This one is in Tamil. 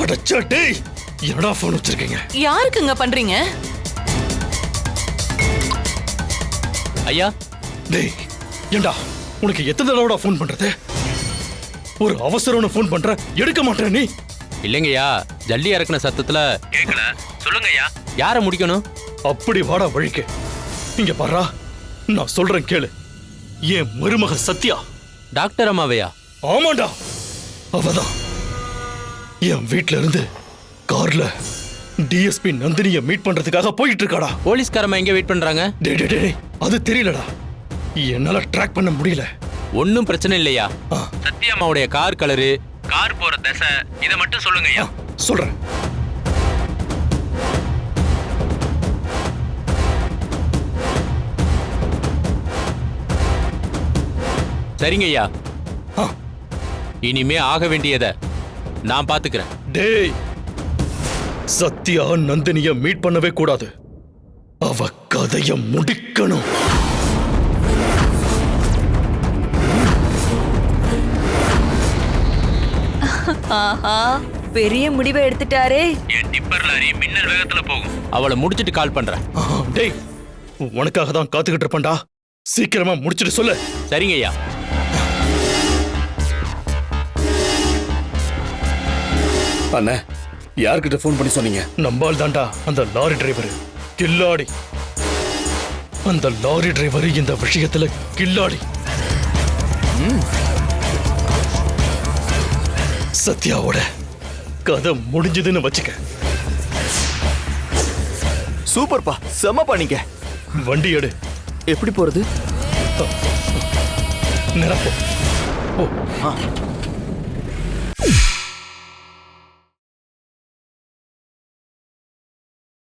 ச்சே, டேய் என்னடா போன் வச்சிருக்கீங்க? யாருக்குங்க பண்றீங்க? ஐயா? டேய் ஏண்டா உனக்கு எத்தனை தடவைடா ஃபோன் பண்றது? ஒரு அவசரம்னு ஃபோன் பண்ற எடுக்க மாட்டேன் நீ? இல்லைங்கய்யா ஜல்லி இறக்குன சத்தத்துல கேட்கல சொல்லுங்க ஐயா யாரை முடிக்கணும்? அப்படி வாடா வழிக்கு. இங்க பாரா நான் சொல்றேன் கேளு. என் மருமக சத்யா? டாக்டர் அம்மாவையா? ஆமாண்டா அவதான். என் வீட்ல இருந்து கார்ல டிஎஸ்பி நந்தினிய மீட் பண்றதுக்காக போயிட்டு இருக்காடா போலீஸ்காரம்மா எங்க வெயிட் பண்றாங்க? டேய் டேய், டேய் அது தெரியலடா. என்னால ட்ராக் பண்ண முடியல. ஒன்றும் பிரச்சனை இல்லையா? ஆ, சத்யாம்மாவுடைய கார் கலரு கார் போற திசை இதை மட்டும் சொல்லுங்க ஆ, சொல்றேன். சரிங்க ஐயா. இனிமே ஆக வேண்டியதை நான் பாத்துக்கிறேன். டேய் சத்யா நந்தினிய மீட் பண்ணவே கூடாது. அவ கதைய முடிக்கணும். ஆஹா பெரிய முடிவை எடுத்துட்டாரே. என் டிப்பர் லாரி மின்னல் வேகத்துல போகும். அவளை முடிச்சிட்டு கால் பண்றேன். டேய் உனக்காக தான் காத்துக்கிட்டு இருப்பேன்டா. சீக்கிரமா முடிச்சிட்டு சொல்லு. சரிங்க ஐயா. அண்ணே யார்கிட்ட ஃபோன் பண்ணி சொன்னீங்க? நம்பால் தாண்டா அந்த லாரி டிரைவர் கில்லாடி. அந்த லாரி டிரைவர் இந்த விஷயத்துல கில்லாடி. சத்யாவோட கதை முடிஞ்சதுன்னு வச்சுக்க. சூப்பர்ப்பா செம்மப்பா நீங்க வண்டி எடு. எப்படி போறது? நிரப்போ. ஓ. ஆ.